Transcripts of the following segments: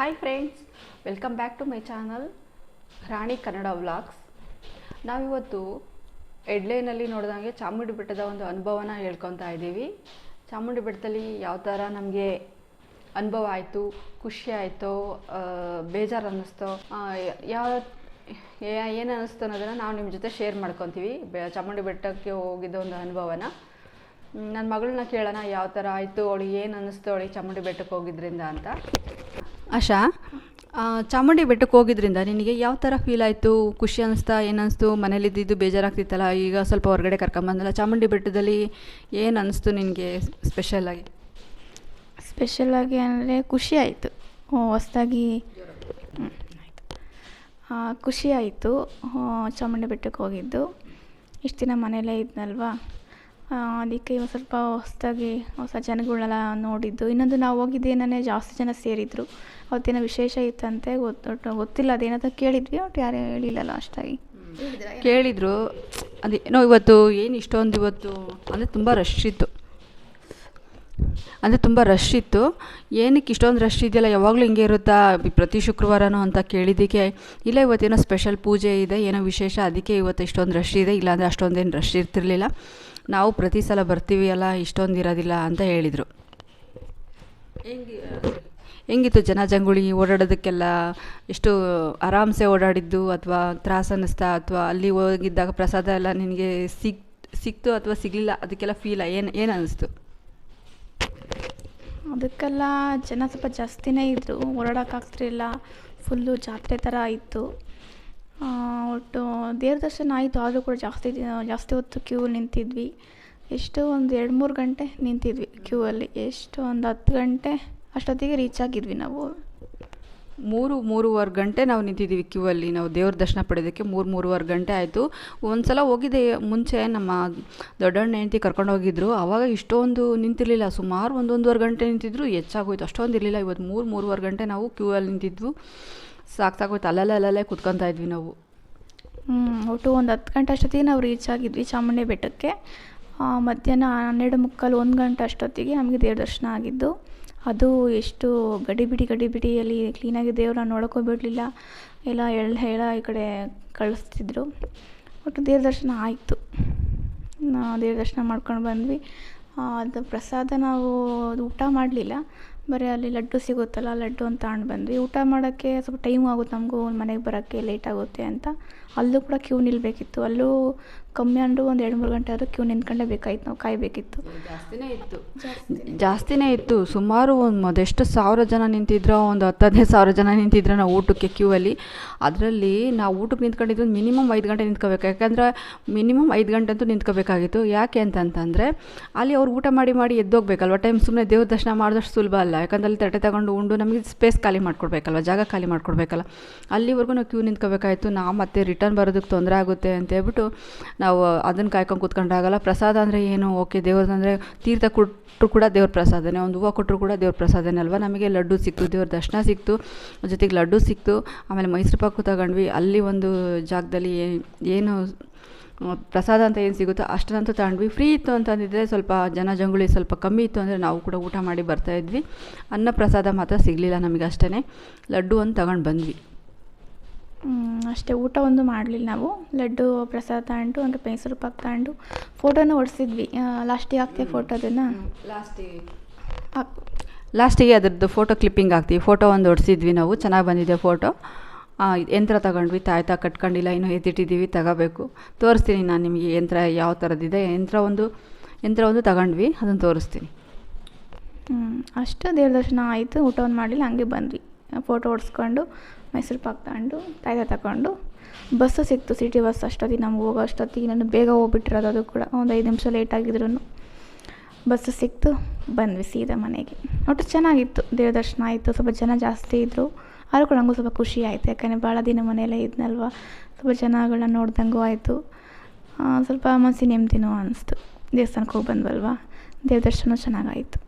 Hi friends welcome back to my channel Rani Kannada vlogs ನಾವಿವತ್ತು ಎಡ್ಲೈನಲ್ಲಿ ನೋಡಿದಂಗೆ ಚಾಮುಂಡಿ ಬೆಟ್ಟದ ಒಂದು ಅನುಭವನ ಹೇಳ್ಕೊತಾ ಇದ್ದೀವಿ. ಚಾಮುಂಡಿ ಬೆಟ್ಟದಲ್ಲಿ ಯಾವ ಥರ ನಮಗೆ ಅನುಭವ ಆಯಿತು, ಖುಷಿ ಆಯಿತು ಬೇಜಾರು ಅನ್ನಿಸ್ತೋ ಯಾವ ಏನು ಅನ್ನಿಸ್ತು ಅನ್ನೋದನ್ನು ನಾವು ನಿಮ್ಮ ಜೊತೆ ಶೇರ್ ಮಾಡ್ಕೊತೀವಿ. ಚಾಮುಂಡಿ ಬೆಟ್ಟಕ್ಕೆ ಹೋಗಿದ್ದ ಒಂದು ಅನುಭವನ. ನನ್ನ ಮಗಳನ್ನ ಕೇಳೋಣ, ಯಾವ ಥರ ಆಯಿತು, ಅವಳಿಗೆ ಏನು ಅನ್ನಿಸ್ತು ಅವಳಿಗೆ ಚಾಮುಂಡಿ ಬೆಟ್ಟಕ್ಕೆ ಹೋಗಿದ್ರಿಂದ ಅಂತ. ಆಶಾ ಚಾಮುಂಡಿ ಬೆಟ್ಟಕ್ಕೆ ಹೋಗಿದ್ರಿಂದ ನಿನಗೆ ಯಾವ ಥರ ಫೀಲ್ ಆಯಿತು? ಖುಷಿ ಅನ್ನಿಸ್ತಾ ಏನನ್ನಿಸ್ತು ಮನೇಲಿದ್ದಿದ್ದು ಬೇಜಾರಾಗ್ತಿತ್ತಲ್ಲ? ಈಗ ಸ್ವಲ್ಪ ಹೊರಗಡೆ ಕರ್ಕೊಂಬಂದಲ್ಲ ಚಾಮುಂಡಿ ಬೆಟ್ಟದಲ್ಲಿ ಏನು ಅನ್ನಿಸ್ತು ನಿನಗೆ ಸ್ಪೆಷಲಾಗಿ ಸ್ಪೆಷಲ್ಲಾಗಿ ಅಂದರೆ ಖುಷಿ ಆಯಿತು. ಹೊಸ್ದಾಗಿ ಖುಷಿ ಆಯಿತು. ಚಾಮುಂಡಿ ಬೆಟ್ಟಕ್ಕೆ ಹೋಗಿದ್ದು. ಇಷ್ಟು ದಿನ ಮನೆಯಲ್ಲೇ ಇದ್ನಲ್ವಾ? ಅದಕ್ಕೆ ಇವಾಗ ಸ್ವಲ್ಪ ಹೊಸ್ದಾಗಿ ಹೊಸ ಜನಗಳನ್ನೆಲ್ಲ ನೋಡಿದ್ದು. ಇನ್ನೊಂದು ನಾವು ಹೋಗಿದ್ದೇನೇ ಜಾಸ್ತಿ ಜನ ಸೇರಿದ್ರು. ಅವತ್ತೇನೋ ವಿಶೇಷ ಇತ್ತಂತೆ ಗೊತ್ತು ಗೊತ್ತಿಲ್ಲ ಅದೇನಂತ ಕೇಳಿದ್ವಿ ಒಟ್ಟು ಯಾರು ಹೇಳಿಲ್ಲಲ್ಲ ಅಷ್ಟಾಗಿ. ಕೇಳಿದರು? ಅದೇ ಏನೋ ಇವತ್ತು ಏನು ಇಷ್ಟೊಂದು ಇವತ್ತು? ಅಂದರೆ ತುಂಬ ರಶ್ ಇತ್ತು. ಅಂದರೆ ತುಂಬ ರಶ್ ಇತ್ತು. ಏನಕ್ಕೆ ಇಷ್ಟೊಂದು ರಶ್ ಇದೆಯಲ್ಲ ಯಾವಾಗಲೂ ಹಿಂಗೆ ಇರುತ್ತಾ? ಪ್ರತಿ ಶುಕ್ರವಾರನೂ ಅಂತ ಕೇಳಿದ್ದಕ್ಕೆ ಇಲ್ಲ ಇವತ್ತೇನೋ ಸ್ಪೆಷಲ್ ಪೂಜೆ ಇದೆ ಏನೋ ವಿಶೇಷ ಅದಕ್ಕೆ ಇವತ್ತು ಇಷ್ಟೊಂದು ರಶ್ ಇದೆ ಇಲ್ಲಾಂದರೆ ಅಷ್ಟೊಂದೇನು ರಶ್ ಇರ್ತಿರ್ಲಿಲ್ಲ. ನಾವು ಪ್ರತಿ ಸಲ ಬರ್ತೀವಿ ಅಲ್ಲ ಇಷ್ಟೊಂದು ಇರೋದಿಲ್ಲ ಅಂತ ಹೇಳಿದರು. ಹೆಂಗೆ ಹೆಂಗಿತ್ತು ಜನ ಜಂಗುಳಿ ಓಡಾಡೋದಕ್ಕೆಲ್ಲ? ಎಷ್ಟು ಆರಾಮ್ಸೆ ಓಡಾಡಿದ್ದು ಅಥವಾ ತ್ರಾಸ ಅನ್ನಿಸ್ತಾ ಅಥವಾ ಅಲ್ಲಿ ಹೋಗಿದ್ದಾಗ ಪ್ರಸಾದ ಎಲ್ಲ ನಿನಗೆ ಸಿಕ್ ಸಿಕ್ತು ಅಥವಾ ಸಿಗಲಿಲ್ಲ? ಅದಕ್ಕೆಲ್ಲ ಫೀಲ ಏನು ಏನು ಅನ್ನಿಸ್ತು ಅದಕ್ಕೆಲ್ಲ ಜನ ಸ್ವಲ್ಪ ಜಾಸ್ತಿನೇ ಇದ್ದರು ಓಡಾಡೋಕ್ಕಾಗ್ತಿರಲಿಲ್ಲ. ಫುಲ್ಲು ಜಾತ್ರೆ ಥರ ಇತ್ತು. ದೇವ್ರ ದರ್ಶನ ಆಯಿತು, ಆದರೂ ಕೂಡ ಜಾಸ್ತಿ ಜಾಸ್ತಿ ಹೊತ್ತು ಕ್ಯೂ ನಿಂತಿದ್ವಿ. ಎಷ್ಟು ಒಂದು ಎರಡು ಮೂರು ಗಂಟೆ ನಿಂತಿದ್ವಿ ಕ್ಯೂ ಅಲ್ಲಿ. ಎಷ್ಟು ಒಂದು ಹತ್ತು ಗಂಟೆ ಅಷ್ಟೊತ್ತಿಗೆ ರೀಚ್ ಆಗಿದ್ವಿ ನಾವು. ಮೂರು, ಮೂರುವರೆ ಗಂಟೆ ನಾವು ನಿಂತಿದ್ದೀವಿ ಕ್ಯೂ ಅಲ್ಲಿ. ನಾವು ದೇವ್ರ ದರ್ಶನ ಪಡೆಯೋದಕ್ಕೆ ಮೂರು, ಮೂರುವರೆ ಗಂಟೆ ಆಯಿತು. ಒಂದು ಸಲ ಹೋಗಿದ್ದೆ ಮುಂಚೆ ನಮ್ಮ ದೊಡ್ಡಣ್ಣ ಹೆಂಡತಿ ಕರ್ಕೊಂಡು ಹೋಗಿದ್ರು. ಆವಾಗ ಇಷ್ಟೊಂದು ನಿಂತಿರಲಿಲ್ಲ. ಸುಮಾರು ಒಂದು ಒಂದೂವರೆ ಗಂಟೆ ನಿಂತಿದ್ರು. ಹೆಚ್ಚಾಗೋಯ್ತು. ಅಷ್ಟೊಂದು ಇರಲಿಲ್ಲ. ಇವತ್ತು ಮೂರು, ಮೂರುವರೆ ಗಂಟೆ ನಾವು ಕ್ಯೂ ಅಲ್ಲಿ ನಿಂತಿದ್ವು. ಸಾಕು ಸಾಕೋಯ್ತು ಅಲ್ಲಲ್ಲೇ ಅಲ್ಲಲ್ಲೇ ಕುತ್ಕೊತಾ ಇದ್ವಿ ನಾವು. ಒಟ್ಟು ಒಂದು ಹತ್ತು ಗಂಟೆ ಅಷ್ಟೊತ್ತಿಗೆ ನಾವು ರೀಚ್ ಆಗಿದ್ವಿ ಚಾಮುಂಡಿ ಬೆಟ್ಟಕ್ಕೆ. ಮಧ್ಯಾಹ್ನ ಹನ್ನೆರಡು ಮುಕ್ಕಾಲು, ಒಂದು ಗಂಟೆ ಅಷ್ಟೊತ್ತಿಗೆ ನಮಗೆ ದೇವ್ರ ದರ್ಶನ ಆಗಿದ್ದು. ಅದು ಎಷ್ಟು ಗಡಿಬಿಡಿ ಗಡಿಬಿಡಿಯಲ್ಲಿ ಕ್ಲೀನಾಗಿ ದೇವ್ರನ್ನ ನೋಡೋಕ್ಕೂ ಬಿಡಲಿಲ್ಲ ಎಲ್ಲ ಎಳ್ಳು ಹೇಳ ಈ ಕಡೆ ಕಳಿಸ್ತಿದ್ರು. ಒಟ್ಟು ದೇವ್ರ ದರ್ಶನ ಆಯಿತು ದೇವ್ರ ದರ್ಶನ ಮಾಡ್ಕೊಂಡು ಬಂದ್ವಿ. ಅದು ಪ್ರಸಾದ ನಾವು ಊಟ ಮಾಡಲಿಲ್ಲ. ಬರೀ ಅಲ್ಲಿ ಲಡ್ಡು ಸಿಗುತ್ತಲ್ಲ, ಲಡ್ಡು ಅಂತ ತಗೊಂಡು ಬಂದ್ವಿ. ಊಟ ಮಾಡೋಕ್ಕೆ ಸ್ವಲ್ಪ ಟೈಮ್ ಆಗುತ್ತೆ ನಮಗೂ, ಮನೆಗೆ ಬರೋಕ್ಕೆ ಲೇಟ್ ಆಗುತ್ತೆ ಅಂತ. ಅಲ್ಲೂ ಕೂಡ ಕ್ಯೂ ನಿಲ್ಲಬೇಕಿತ್ತು ಅಲ್ಲೂ ಕಮ್ಮಿ ಅಂದರೂ ಒಂದು ಎರಡು ಮೂರು ಗಂಟೆ ಆದರೂ ಕ್ಯೂ ನಿಂತ್ಕೊಂಡೇ ಬೇಕಾಯ್ತು ನಾವು ಕಾಯಬೇಕಿತ್ತು. ಜಾಸ್ತಿನೇ ಇತ್ತು. ಜಾಸ್ತಿನೇ ಇತ್ತು. ಸುಮಾರು ಒಂದು ಅದೆಷ್ಟು ಸಾವಿರ ಜನ ನಿಂತಿದ್ರೋ ಒಂದು ಹತ್ತು ಹದಿನೈದು ಸಾವಿರ ಜನ ನಿಂತಿದ್ರು ನಾವು ಊಟಕ್ಕೆ ಕ್ಯೂ ಅಲ್ಲಿ. ಅದರಲ್ಲಿ ನಾವು ಊಟಕ್ಕೆ ನಿಂತ್ಕೊಂಡಿದ್ದು ಮಿನಿಮಮ್ ಐದು ಗಂಟೆ ನಿಂತ್ಕೋಬೇಕು. ಯಾಕಂದ್ರೆ ಮಿನಿಮಮ್ ಐದು ಗಂಟೆ ಅಂತೂ ನಿಂತ್ಕೋಬೇಕಾಗಿತ್ತು. ಯಾಕೆ ಅಂತಂತಂದರೆ ಅಲ್ಲಿ ಅವ್ರು ಊಟ ಮಾಡಿ ಮಾಡಿ ಎದ್ದೋಗ್ಬೇಕಲ್ವ? ಟೈಮ್ ಸುಮ್ಮನೆ ದೇವ್ರ ದರ್ಶನ ಮಾಡಿದಷ್ಟು ಸುಲಭ ಅಲ್ಲ. ಯಾಕಂದ್ರೆ ಅಲ್ಲಿ ತಟ್ಟೆ ತಗೊಂಡು ಉಂಡು ನಮಗೆ ಸ್ಪೇಸ್ ಖಾಲಿ ಮಾಡ್ಕೊಡ್ಬೇಕಲ್ವ? ಜಾಗ ಖಾಲಿ ಮಾಡ್ಕೊಡ್ಬೇಕಲ್ಲ. ಅಲ್ಲಿವರೆಗೂ ನಾವು ಕ್ಯೂ ನಿಂತ್ಕೋಬೇಕಾಯಿತು. ನಾವು ಮತ್ತೆ ರಿಟರ್ನ್ ಬರೋದಕ್ಕೆ ತೊಂದರೆ ಆಗುತ್ತೆ ಅಂತ ಹೇಳ್ಬಿಟ್ಟು ನಾವು ಅದನ್ನು ಕಾಯ್ಕೊಂಡು ಕೂತ್ಕೊಂಡಾಗಲ್ಲ ಪ್ರಸಾದ ಅಂದರೆ ಏನು? ಓಕೆ ದೇವ್ರದ್ದು ಅಂದರೆ ತೀರ್ಥ ಕೊಟ್ಟರು ಕೂಡ ದೇವ್ರ ಪ್ರಸಾದನೇ. ಒಂದು ಹೂವು ಕೊಟ್ಟರು ಕೂಡ ದೇವ್ರ ಪ್ರಸಾದನೇ ಅಲ್ವಾ? ನಮಗೆ ಲಡ್ಡು ಸಿಕ್ತು, ದೇವ್ರ ದರ್ಶನ ಸಿಕ್ತು. ಜೊತೆಗೆ ಲಡ್ಡು ಸಿಕ್ತು. ಆಮೇಲೆ ಮೈಸೂರು ಪಾಕು ತಗೊಂಡ್ವಿ. ಅಲ್ಲಿ ಒಂದು ಜಾಗದಲ್ಲಿ ಏನು ಪ್ರಸಾದ ಅಂತ ಏನು ಸಿಗುತ್ತೋ ಅಷ್ಟನ್ನಂತೂ ತಗೊಂಡ್ವಿ. ಫ್ರೀ ಇತ್ತು ಅಂತಂದಿದ್ರೆ ಸ್ವಲ್ಪ ಜನ ಜಂಗುಳಿ ಸ್ವಲ್ಪ ಕಮ್ಮಿ ಇತ್ತು ಅಂದರೆ ನಾವು ಕೂಡ ಊಟ ಮಾಡಿ ಬರ್ತಾಯಿದ್ವಿ ಅನ್ನ ಪ್ರಸಾದ ಮಾತ್ರ ಸಿಗಲಿಲ್ಲ ನಮಗೆ ಅಷ್ಟೇ ಲಡ್ಡು ಒಂದು ತಗೊಂಡು ಬಂದ್ವಿ. ಅಷ್ಟೇ ಊಟ ಒಂದು ಮಾಡಲಿಲ್ಲ ನಾವು. ಲಡ್ಡು ಪ್ರಸಾದ ತಗೊಂಡು ಅಂದರೆ ಮೈಸೂರು ಪಾಕ್ ತಗೊಂಡು ಫೋಟೋನ ಹೊಡ್ಸಿದ್ವಿ. ಲಾಸ್ಟಿಗೆ ಹಾಕ್ತೀವಿ ಫೋಟೋದನ್ನು ಲಾಸ್ಟಿಗೆ ಹಾಕ್ ಲಾಸ್ಟಿಗೆ ಅದರದ್ದು ಫೋಟೋ ಕ್ಲಿಪ್ಪಿಂಗ್ ಹಾಕ್ತೀವಿ. ಫೋಟೋ ಒಂದು ಹೊಡ್ಸಿದ್ವಿ ನಾವು. ಚೆನ್ನಾಗಿ ಬಂದಿದೆ ಫೋಟೋ ಯಂತ್ರ ತಗೊಂಡ್ವಿ. ತಾಯ್ತಾ ಕಟ್ಕೊಂಡಿಲ್ಲ. ಇನ್ನೂ ಎತ್ತಿಟ್ಟಿದ್ದೀವಿ. ತಗೋಬೇಕು. ತೋರಿಸ್ತೀನಿ ನಾನು ನಿಮಗೆ ಯಂತ್ರ ಯಾವ ಥರದ್ದಿದೆ ಯಂತ್ರ ಒಂದು ಯಂತ್ರ ಒಂದು ತಗೊಂಡ್ವಿ. ಅದನ್ನು ತೋರಿಸ್ತೀನಿ. ಅಷ್ಟು ದೇವ್ರ ದರ್ಶನ ಆಯಿತು. ಊಟವನ್ನು ಮಾಡಿಲ್ಲ ಮಾಡಲಿಲ್ಲ. ಹಂಗೆ ಬಂದ್ವಿ. ಫೋಟೋ ಹೊಡ್ಸ್ಕೊಂಡು ಮೈಸೂರು ಪಾಕ್ ತಗೊಂಡು ತಾಯ್ದ ತಗೊಂಡು ಬಸ್ಸು ಸಿಕ್ತು, ಸಿಟಿ ಬಸ್ ಅಷ್ಟೊತ್ತಿಗೆ, ನಮ್ಗೆ ಹೋಗೋ ಅಷ್ಟೊತ್ತಿಗೆ, ನಾನು ಬೇಗ ಹೋಗ್ಬಿಟ್ಟಿರೋದು ಅದು ಕೂಡ. ಒಂದು ಐದು ನಿಮಿಷ ಲೇಟ್ ಆಗಿದ್ರು ಬಸ್ಸು ಸಿಕ್ತು, ಬಂದ್ವಿ ಸೀದಾ ಮನೆಗೆ. ಒಟ್ಟು ಚೆನ್ನಾಗಿತ್ತು, ದೇವ್ರ ದರ್ಶನ ಆಯಿತು, ಸ್ವಲ್ಪ ಜನ ಜಾಸ್ತಿ ಇದ್ದರು ಆದರೂ ಕೂಡ ನನಗೂ ಸ್ವಲ್ಪ ಖುಷಿ ಆಯಿತು, ಯಾಕಂದರೆ ಭಾಳ ದಿನ ಮನೆಯಲ್ಲೇ ಇದ್ನಲ್ವ. ಸ್ವಲ್ಪ ಜನಗಳನ್ನ ನೋಡ್ದಂಗೂ ಆಯಿತು. ಸ್ವಲ್ಪ ಮನಸ್ಸಿ ನೆಮ್ಮದಿನೂ ಅನಿಸ್ತು. ದೇವಸ್ಥಾನಕ್ಕೆ ಹೋಗಿ ಬಂದ್ವಲ್ವ? ದೇವ್ರ ದರ್ಶನ ಚೆನ್ನಾಗಾಯಿತು.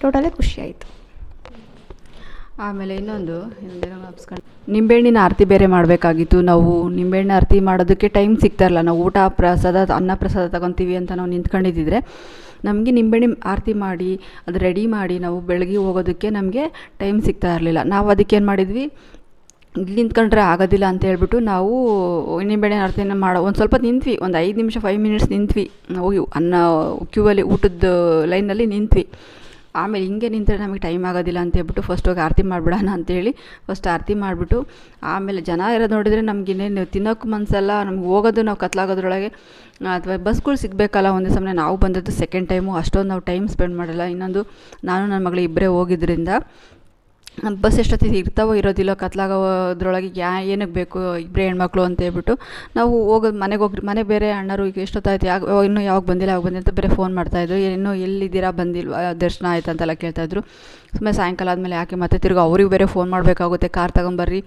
ಟೋಟಲೇ ಖುಷಿ ಆಯಿತು. ಆಮೇಲೆ ಇನ್ನೊಂದು ಹಾಪ್ಸ್ಕೊಂಡು ನಿಂಬೆಹಣ್ಣಿನ ಆರತಿ ಬೇರೆ ಮಾಡಬೇಕಾಗಿತ್ತು. ನಾವು ನಿಂಬೆಹಣ್ಣು ಆರತಿ ಮಾಡೋದಕ್ಕೆ ಟೈಮ್ ಸಿಗ್ತಾ ಇರಲ್ಲ ನಾವು ಊಟ, ಪ್ರಸಾದ, ಅನ್ನ ಪ್ರಸಾದ ತಗೊತೀವಿ ಅಂತ ನಾವು ನಿಂತ್ಕೊಂಡಿದ್ದಿದ್ರೆ ನಮಗೆ ನಿಂಬೆಹಣ್ಣು ಆರತಿ ಮಾಡಿ, ಅದು ರೆಡಿ ಮಾಡಿ ನಾವು ಬೆಳಗ್ಗೆ ಹೋಗೋದಕ್ಕೆ ನಮಗೆ ಟೈಮ್ ಸಿಗ್ತಾ ಇರಲಿಲ್ಲ ನಾವು ಅದಕ್ಕೆ ಏನು ಮಾಡಿದ್ವಿ? ನಿಂತ್ಕೊಂಡ್ರೆ ಆಗೋದಿಲ್ಲ ಅಂತ ಹೇಳ್ಬಿಟ್ಟು ನಾವು ನಿಂಬೆಹಣ್ಣಿನ ಆರತಿನ ಮಾಡೋ, ಒಂದು ಸ್ವಲ್ಪ ನಿಂತ್ವಿ. ಒಂದು ಐದು ನಿಮಿಷ ಫೈವ್ ಮಿನಿಟ್ಸ್ ನಿಂತ್ವಿ. ಹೋಗಿ ಅನ್ನ ಕ್ಯೂ ಅಲ್ಲಿ ಊಟದ ಲೈನಲ್ಲಿ ನಿಂತ್ವಿ. ಆಮೇಲೆ ಹಿಂಗೆ ನಿಂತರೆ ನಮಗೆ ಟೈಮ್ ಆಗೋದಿಲ್ಲ ಅಂತ ಹೇಳ್ಬಿಟ್ಟು ಫಸ್ಟ್ ಹೋಗಿ ಆರತಿ ಮಾಡಿಬಿಡೋಣ ಅಂತೇಳಿ ಫಸ್ಟ್ ಆರತಿ ಮಾಡಿಬಿಟ್ಟು ಆಮೇಲೆ ಜನ ಇರೋದು ನೋಡಿದರೆ ನಮ್ಗೆ ಇನ್ನೇನು ತಿನ್ನೋಕ್ಕೆ ಮನಸ್ಸಲ್ಲ ನಮ್ಗೆ ಹೋಗೋದು ನಾವು ಕತ್ಲಾಗೋದ್ರೊಳಗೆ, ಅಥವಾ ಬಸ್ಗಳು ಸಿಗಬೇಕಲ್ಲ ಒಂದೇ ಸಮಯ ನಾವು ಬಂದದ್ದು ಸೆಕೆಂಡ್ ಟೈಮು ಅಷ್ಟೊಂದು ನಾವು ಟೈಮ್ ಸ್ಪೆಂಡ್ ಮಾಡಲ್ಲ. ಇನ್ನೊಂದು ನಾನು, ನನ್ನ ಮಗಳು ಇಬ್ಬರೇ ಹೋಗಿದ್ದರಿಂದ ಬಸ್ ಎಷ್ಟೊತ್ತಿಗೆ ಇರ್ತಾವೋ ಇರೋದಿಲ್ಲೋ, ಕತ್ಲಾಗೋದ್ರೊಳಗೆ ಯಾ, ಏನಕ್ಕೆ ಬೇಕು ಇಬ್ಬರೇ ಹೆಣ್ಮಕ್ಳು ಅಂತ ಹೇಳ್ಬಿಟ್ಟು ನಾವು ಹೋಗೋದು ಮನೆಗೆ ಹೋಗಿ ಮನೆ ಬೇರೆ ಅಣ್ಣರು ಈಗ ಎಷ್ಟೊತ್ತಾಯ್ತು ಯಾವ ಇನ್ನೂ ಯಾವಾಗ ಬಂದಿಲ್ಲ ಯಾವಾಗ ಬಂದಿಲ್ಲ ಅಂತ ಬೇರೆ ಫೋನ್ ಮಾಡ್ತಾಯಿದ್ರು ಇನ್ನೂ ಎಲ್ಲಿದ್ದೀರಾ, ಬಂದಿಲ್ವಾ, ದರ್ಶನ ಆಯ್ತು ಅಂತೆಲ್ಲ ಕೇಳ್ತಾಯಿದ್ರು ಸುಮ್ಮನೆ ಸಾಯಂಕಾಲ ಆದಮೇಲೆ ಯಾಕೆ ಮತ್ತೆ ತಿರ್ಗಿ ಅವ್ರಿಗೆ ಬೇರೆ ಫೋನ್ ಮಾಡಬೇಕಾಗುತ್ತೆ, ಕಾರ್ ತಗೊಂಬರ್ರಿ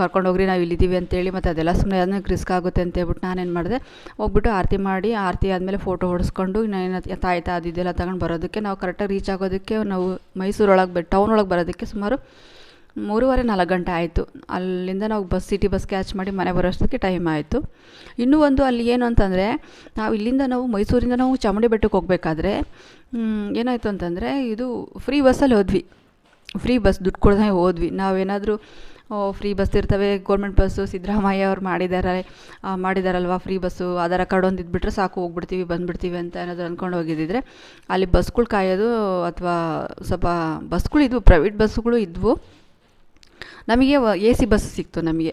ಕರ್ಕೊಂಡೋಗ್ರಿ, ನಾವು ಇಲ್ಲಿದ್ದೀವಿ ಅಂತೇಳಿ, ಮತ್ತು ಅದೆಲ್ಲ ಸುಮ್ಮನೆ ಅದನ್ನ ರಿಸ್ಕ್ ಆಗುತ್ತೆ ಅಂತ ಹೇಳ್ಬಿಟ್ಟು ನಾನೇನು ಮಾಡಿದೆ, ಹೋಗ್ಬಿಟ್ಟು ಆರತಿ ಮಾಡಿ, ಆರತಿ ಆದಮೇಲೆ ಫೋಟೋ ಹೊಡೆಸ್ಕೊಂಡು ಇನ್ನೇನು ತಾಯ್ತಾ ಅದು ಇದೆಲ್ಲ ತಗೊಂಡು ಬರೋದಕ್ಕೆ, ನಾವು ಕರೆಕ್ಟಾಗಿ ರೀಚ್ ಆಗೋದಕ್ಕೆ, ನಾವು ಮೈಸೂರೊಳಗೆ ಬೆ ಟೌನ್ ಒಳಗೆ ಬರೋದಕ್ಕೆ ಸುಮಾರು ಮೂರುವರೆ ನಾಲ್ಕು ಗಂಟೆ ಆಯಿತು. ಅಲ್ಲಿಂದ ನಾವು ಬಸ್ ಸಿಟಿ ಬಸ್ ಕ್ಯಾಚ್ ಮಾಡಿ ಮನೆ ಬರೋಷ್ಟಕ್ಕೆ ಟೈಮ್ ಆಯಿತು. ಇನ್ನೂ ಒಂದು ಅಲ್ಲಿ ಏನು ಅಂತಂದರೆ, ನಾವು ಇಲ್ಲಿಂದ ನಾವು ಮೈಸೂರಿಂದ ನಾವು ಚಾಮುಂಡಿ ಬೆಟ್ಟಕ್ಕೆ ಹೋಗಬೇಕಾದ್ರೆ ಏನಾಯಿತು ಅಂತಂದರೆ, ಇದು ಫ್ರೀ ಬಸ್ಸಲ್ಲಿ ಹೋದ್ವಿ. ಫ್ರೀ ಬಸ್ ದುಡ್ಡು ಕೊಡ್ದೆ ಹೋದ್ವಿ. ನಾವೇನಾದರೂ ಫ್ರೀ ಬಸ್ ಇರ್ತವೆ. ಗೌರ್ಮೆಂಟ್ ಬಸ್ಸು ಸಿದ್ದರಾಮಯ್ಯ ಅವ್ರು ಮಾಡಿದ್ದಾರೆ ಮಾಡಿದಾರಲ್ವ ಫ್ರೀ ಬಸ್ಸು ಆಧಾರ ಕಾರ್ಡ್ ಒಂದು ಇದ್ಬಿಟ್ರೆ ಸಾಕು, ಹೋಗ್ಬಿಡ್ತೀವಿ, ಬಂದುಬಿಡ್ತೀವಿ ಅಂತ ಏನಾದರೂ ಅಂದ್ಕೊಂಡು ಹೋಗಿದ್ದಿದ್ರೆ ಅಲ್ಲಿ ಬಸ್ಗಳು ಕಾಯೋದು ಅಥವಾ ಸ್ವಲ್ಪ ಬಸ್ಗಳು ಇದ್ವು ಪ್ರೈವೇಟ್ ಬಸ್ಸುಗಳು ಇದ್ವು. ನಮಗೆ ಎ ಸಿ ಬಸ್ ಸಿಕ್ತು ನಮಗೆ.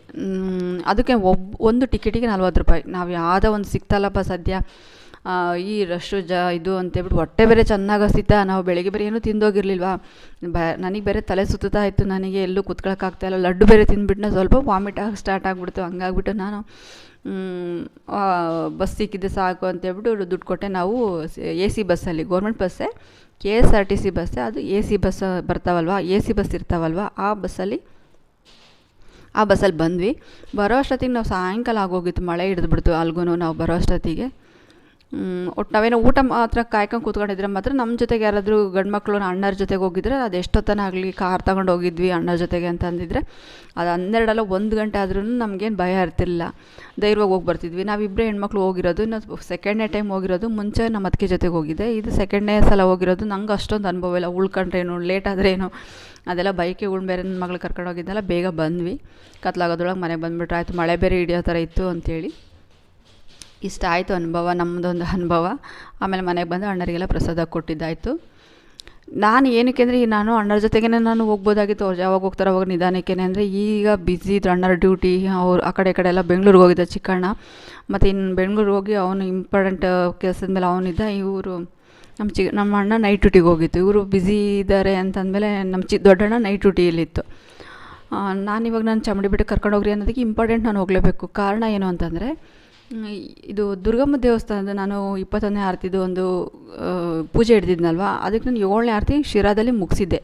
ಅದಕ್ಕೆ ಒಬ್ಬ ಒಂದು ಟಿಕೆಟಿಗೆ ನಲ್ವತ್ತು ರೂಪಾಯಿ. ನಾವು ಯಾವುದೋ ಒಂದು ಸಿಕ್ತಲ್ಲಪ್ಪ ಸದ್ಯ. ಈ ರಶ್ಶು ಜ, ಇದು ಅಂತೇಳ್ಬಿಟ್ಟು ಹೊಟ್ಟೆ ಬೇರೆ ಚೆನ್ನಾಗಿ ನಾವು ಬೆಳಗ್ಗೆ ಬೇರೆ ಏನೂ ತಿಂದೋಗಿರ್ಲಿಲ್ವಾ? ಬ, ನನಗೆ ಬೇರೆ ತಲೆ ಸುತ್ತಾ ಇತ್ತು. ನನಗೆ ಎಲ್ಲೂ ಕುತ್ಕೊಳ್ಳೋಕ್ಕಾಗ್ತಾಯಿಲ್ಲ ಲಡ್ಡು ಬೇರೆ ತಿಂದ್ಬಿಟ್ಟು ಸ್ವಲ್ಪ ವಾಮಿಟ್ ಆಗಿ ಸ್ಟಾರ್ಟ್ ಆಗಿಬಿಡ್ತು. ಹಂಗಾಗ್ಬಿಟ್ಟು ನಾನು ಬಸ್ ಸಿಕ್ಕಿದ್ದೆ ಸಾಕು ಅಂತೇಳ್ಬಿಟ್ಟು ದುಡ್ಡು ಕೊಟ್ಟೆ. ನಾವು ಎ ಸಿ ಬಸ್ಸಲ್ಲಿ, government ಬಸ್ಸೇ, K S R T C ಬಸ್ಸೇ. ಅದು ಎ ಸಿ ಬಸ್ ಬರ್ತಾವಲ್ವ? ಎ ಸಿ ಬಸ್ ಇರ್ತಾವಲ್ವ? ಆ ಬಸ್ಸಲ್ಲಿ ಆ ಬಸ್ಸಲ್ಲಿ ಬಂದ್ವಿ. ಬರೋ ಅಷ್ಟೊತ್ತಿಗೆ ನಾವು ಸಾಯಂಕಾಲ ಆಗೋಗಿತ್ತು. ಮಳೆ ಹಿಡಿದ್ಬಿಡ್ತು. ಅಲ್ಗೂ ನಾವು ಬರೋ ಅಷ್ಟೊತ್ತಿಗೆ. ಒಟ್ಟು ನಾವೇನೋ ಊಟ ಮಾತ್ರ ಕಾಯ್ಕೊಂಡು ಕೂತ್ಕೊಂಡಿದ್ರೆ ಮಾತ್ರ ನಮ್ಮ ಜೊತೆಗೆ ಯಾರಾದರೂ ಗಂಡು ಮಕ್ಕಳು ಅಣ್ಣರ ಜೊತೆಗೆ ಹೋಗಿದ್ರೆ ಅದು ಎಷ್ಟೊತ್ತನ ಆಗಲಿ ಕಾರ್ ತಗೊಂಡು ಹೋಗಿದ್ವಿ ಅಣ್ಣರ ಜೊತೆಗೆ ಅಂತ ಅಂದಿದ್ರೆ ಅದು ಹನ್ನೆರಡಲ್ಲ ಒಂದು ಗಂಟೆ ಆದ್ರೂ ನಮಗೇನು ಭಯ ಇರ್ತಿಲ್ಲ ಧೈರ್ಯವಾಗಿ ಹೋಗಿ ಬರ್ತಿದ್ವಿ. ನಾವಿಬ್ಬರೇ ಹೆಣ್ಮಕ್ಳು ಹೋಗಿರೋದು, ಇನ್ನು ಸೆಕೆಂಡ್ನೇ ಟೈಮ್ ಹೋಗಿರೋದು, ಮುಂಚೆ ನಮ್ಮ ಅದಕ್ಕೆ ಜೊತೆಗೆ ಹೋಗಿದ್ದೆ. ಇದು ಸೆಕೆಂಡ್ನೇ ಸಲ ಹೋಗಿರೋದು. ನಂಗೆ ಅಷ್ಟೊಂದು ಅನುಭವ ಇಲ್ಲ. ಉಳ್ಕೊಂಡ್ರೇನು ಲೇಟ್ ಆದ್ರೇನು ಅದೆಲ್ಲ ಬೈಕಿಗೆ ಉಳ್ ಬೇರೆ ನನ್ನ ಮಗಳು ಕರ್ಕೊಂಡು ಹೋಗಿದ್ದೆಲ್ಲ ಬೇಗ ಬಂದ್ವಿ. ಕತ್ಲಾಗೋದ್ರೊಳಗೆ ಮನೆಗೆ ಬಂದುಬಿಟ್ರೆ. ಆಯಿತು, ಮಳೆ ಬೇರೆ ಹಿಡಿಯೋ ಥರ ಇತ್ತು ಅಂಥೇಳಿ ಇಷ್ಟ ಆಯಿತು ಅನುಭವ ನಮ್ಮದೊಂದು ಅನುಭವ. ಆಮೇಲೆ ಮನೆಗೆ ಬಂದು ಅಣ್ಣರಿಗೆಲ್ಲ ಪ್ರಸಾದ ಕೊಟ್ಟಿದ್ದಾಯಿತು. ನಾನು ಏನಕ್ಕೆ ಅಂದರೆ ನಾನು ಅಣ್ಣರ ಜೊತೆಗೇ ನಾನು ಹೋಗ್ಬೋದಾಗಿತ್ತು. ಅವ್ರು ಯಾವಾಗ ಹೋಗ್ತಾರೆ ಅವಾಗ ನಿಧಾನಕ್ಕೆ ಅಂದರೆ, ಈಗ ಬ್ಯುಸಿ ಇದ್ರು ಅಣ್ಣರ ಡ್ಯೂಟಿ ಅವ್ರು ಆ ಕಡೆ ಕಡೆ ಎಲ್ಲ ಬೆಂಗ್ಳೂರಿಗೆ ಹೋಗಿದ್ದ ಚಿಕ್ಕಣ್ಣ. ಮತ್ತು ಇನ್ನು ಬೆಂಗ್ಳೂರಿಗೆ ಹೋಗಿ ಅವನು ಇಂಪಾರ್ಟೆಂಟ್ ಕೆಲಸದ ಮೇಲೆ ಅವನಿದ್ದ. ಇವರು ನಮ್ಮ ಚಿ ನಮ್ಮ ಅಣ್ಣ ನೈಟ್ ಡ್ಯೂಟಿಗೆ ಹೋಗಿತ್ತು. ಇವರು ಬ್ಯುಸಿ ಇದ್ದಾರೆ ಅಂತಂದಮೇಲೆ ನಮ್ಮ ಚಿ, ದೊಡ್ಡಣ್ಣ ನೈಟ್ ಡ್ಯೂಟಿಯಲ್ಲಿತ್ತು ನಾನಿವಾಗ ನಾನು ಚಮಡಿ ಕರ್ಕೊಂಡು ಹೋಗ್ರಿ ಅನ್ನೋದಕ್ಕೆ ಇಂಪಾರ್ಟೆಂಟ್ ನಾನು ಹೋಗಲೇಬೇಕು. ಕಾರಣ ಏನು ಅಂತಂದರೆ ಇದು ದುರ್ಗಮ್ಮ ದೇವಸ್ಥಾನದ ನಾನು ಇಪ್ಪತ್ತೊಂದನೇ ಆರತಿದು ಒಂದು ಪೂಜೆ ಹಿಡ್ದಿದ್ನಲ್ವ? ಅದಕ್ಕೆ ನಾನು ಏಳನೇ ಆರತಿ ಶಿರಾದಲ್ಲಿ ಮುಗಿಸಿದ್ದೆ.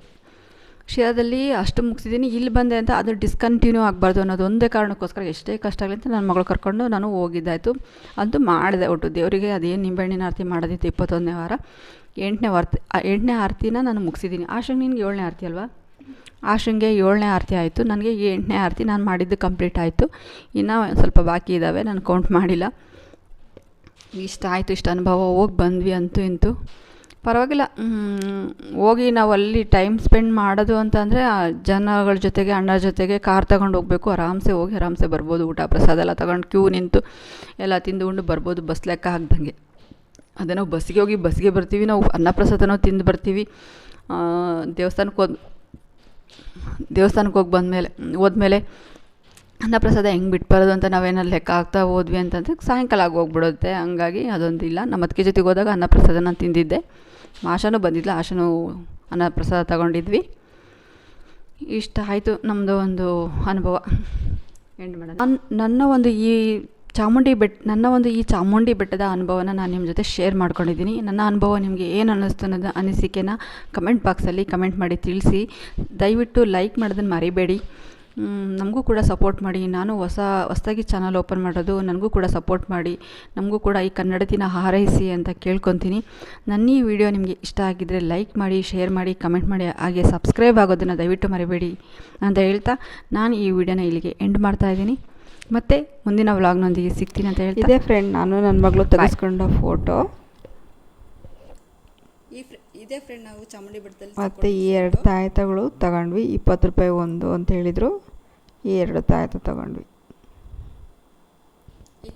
ಶಿರಾದಲ್ಲಿ ಅಷ್ಟು ಮುಗಿಸಿದ್ದೀನಿ, ಇಲ್ಲಿ ಬಂದೆ ಅಂತ ಅದು ಡಿಸ್ಕಂಟಿನ್ಯೂ ಆಗಬಾರ್ದು ಅನ್ನೋದು ಒಂದೇ ಕಾರಣಕ್ಕೋಸ್ಕರ ಎಷ್ಟೇ ಕಷ್ಟ ಆಗಲಿ ಅಂತ ನನ್ನ ಮಗಳು ಕರ್ಕೊಂಡು ನಾನು ಹೋಗಿದ್ದಾಯಿತು. ಅಂತೂ ಮಾಡಿದೆ, ಒಟ್ಟು ದೇವರಿಗೆ ಅದೇನು ನಿಂಬೆಹಣ್ಣಿನ ಆರತಿ ಮಾಡೋದಿತ್ತು ಇಪ್ಪತ್ತೊಂದನೇ ವಾರ. ಎಂಟನೇ ವಾರ ಎಂಟನೇ ಆರತಿನ ನಾನು ಮುಗಿಸಿದ್ದೀನಿ. ಆಶ್ರಮ ನಿನಗೆ ಏಳನೇ ಆರತಿ ಅಲ್ವಾ? ಆಶ್ರಂಗೆ ಏಳನೇ ಆರತಿ ಆಯಿತು. ನನಗೆ ಎಂಟನೇ ಆರತಿ ನಾನು ಮಾಡಿದ್ದು ಕಂಪ್ಲೀಟ್ ಆಯಿತು. ಇನ್ನೂ ಸ್ವಲ್ಪ ಬಾಕಿ ಇದ್ದಾವೆ ನಾನು ಕೌಂಟ್ ಮಾಡಿಲ್ಲ. ಇಷ್ಟ ಆಯಿತು, ಇಷ್ಟು ಅನುಭವ. ಹೋಗಿ ಬಂದ್ವಿ ಅಂತೂ ಇಂತೂ. ಪರವಾಗಿಲ್ಲ. ಹೋಗಿ ನಾವು ಅಲ್ಲಿ ಟೈಮ್ ಸ್ಪೆಂಡ್ ಮಾಡೋದು ಅಂತಂದರೆ ಜನಗಳ ಜೊತೆಗೆ ಅಣ್ಣರ ಜೊತೆಗೆ ಕಾರ್ ತಗೊಂಡು ಹೋಗಬೇಕು. ಆರಾಮ್ಸೆ ಹೋಗಿ, ಆರಾಮ್ಸೆ ಬರ್ಬೋದು. ಊಟ ಪ್ರಸಾದ ಎಲ್ಲ ತಗೊಂಡು ಕ್ಯೂ ನಿಂತು ಎಲ್ಲ ತಿಂದು ಉಂಡು ಬರ್ಬೋದು. ಬಸ್ ಲೆಕ್ಕ ಹಾಕ್ದಂಗೆ ಅದೇ ನಾವು ಬಸ್ಸಿಗೆ ಹೋಗಿ, ಬಸ್ಸಿಗೆ ಬರ್ತೀವಿ. ನಾವು ಅನ್ನ ಪ್ರಸಾದನೂ ತಿಂದು ಬರ್ತೀವಿ. ದೇವಸ್ಥಾನಕ್ಕೆ ಹೋದ್ ದೇವಸ್ಥಾನಕ್ಕೆ ಹೋಗಿ ಬಂದಮೇಲೆ, ಹೋದ್ಮೇಲೆ ಅನ್ನಪ್ರಸಾದ ಹೆಂಗೆ ಬಿಟ್ಬಾರ್ದು ಬರೋದು ಅಂತ ನಾವೇನಾರು ಲೆಕ್ಕ ಆಗ್ತಾ ಹೋದ್ವಿ ಅಂತಂದರೆ ಸಾಯಂಕಾಲ ಆಗಿ ಹೋಗ್ಬಿಡುತ್ತೆ. ಹಂಗಾಗಿ ಅದೊಂದು ಇಲ್ಲ. ನಮ್ಮ ಅದಕ್ಕೆ ಜೊತೆಗೆ ಹೋದಾಗ ಅನ್ನಪ್ರಸಾದ ನಾನು ತಿಂದಿದ್ದೆ. ಆಶಾನೂ ಬಂದಿದ್ಲ. ಆಶಾನೂ ಅನ್ನಪ್ರಸಾದ ತಗೊಂಡಿದ್ವಿ. ಇಷ್ಟ ಆಯಿತು. ನಮ್ಮದು ಒಂದು ಅನುಭವ. ಎಂಡ್ ಮಾಡೋಣ. ನನ್ನ ಒಂದು ಈ ಚಾಮುಂಡಿ ಬೆಟ್ಟ ನನ್ನ ಒಂದು ಈ ಚಾಮುಂಡಿ ಬೆಟ್ಟದ ಅನುಭವನ ನಾನು ನಿಮ್ಮ ಜೊತೆ ಶೇರ್ ಮಾಡ್ಕೊಂಡಿದ್ದೀನಿ. ನನ್ನ ಅನುಭವ ನಿಮಗೆ ಏನು ಅನ್ನಿಸ್ತು ಅನ್ನೋದು ಅನಿಸಿಕೆನ ಕಮೆಂಟ್ ಬಾಕ್ಸಲ್ಲಿ ಕಮೆಂಟ್ ಮಾಡಿ ತಿಳಿಸಿ. ದಯವಿಟ್ಟು ಲೈಕ್ ಮಾಡೋದನ್ನು ಮರಿಬೇಡಿ. ನಮಗೂ ಕೂಡ ಸಪೋರ್ಟ್ ಮಾಡಿ. ನಾನು ಹೊಸ, ಹೊಸದಾಗಿ ಚಾನಲ್ ಓಪನ್ ಮಾಡೋದು ನನಗೂ ಕೂಡ ಸಪೋರ್ಟ್ ಮಾಡಿ. ನಮಗೂ ಕೂಡ ಈ ಕನ್ನಡ ದಿನ ಹಾರೈಸಿ ಅಂತ ಕೇಳ್ಕೊತೀನಿ. ನನ್ನ ಈ ವಿಡಿಯೋ ನಿಮಗೆ ಇಷ್ಟ ಆಗಿದ್ದರೆ ಲೈಕ್ ಮಾಡಿ ಶೇರ್ ಮಾಡಿ ಕಮೆಂಟ್ ಮಾಡಿ, ಹಾಗೆ ಸಬ್ಸ್ಕ್ರೈಬ್ ಆಗೋದನ್ನು ದಯವಿಟ್ಟು ಮರಿಬೇಡಿ ಅಂತ ಹೇಳ್ತಾ ನಾನು ಈ ವಿಡಿಯೋನ ಇಲ್ಲಿಗೆ ಎಂಡ್ ಮಾಡ್ತಾ ಇದ್ದೀನಿ. ಮತ್ತೆ ಮುಂದಿನ ವ್ಲಾಗ್ನೊಂದಿಗೆ ಸಿಗ್ತೀನಿ ಅಂತ ಹೇಳ್ತೀನಿ ಇದೆ ಫ್ರೆಂಡ್ ನಾನು ನನ್ನ ಮಗಳು ತೆಗೆಸ್ಕೊಂಡ ಫೋಟೋ ಈ ಇದೇ ಫ್ರೆಂಡ್ ನಾವು ಚಾಮುಂಡಿ ಬೆಟ್ಟದಲ್ಲಿ ಮತ್ತು ಈ ಎರಡು ತಾಯತಗಳು ತಗೊಂಡ್ವಿ ಇಪ್ಪತ್ತು ರೂಪಾಯಿ ಒಂದು ಅಂತ ಹೇಳಿದರು. ಈ ಎರಡು ತಾಯತ ತಗೊಂಡ್ವಿ. ಈ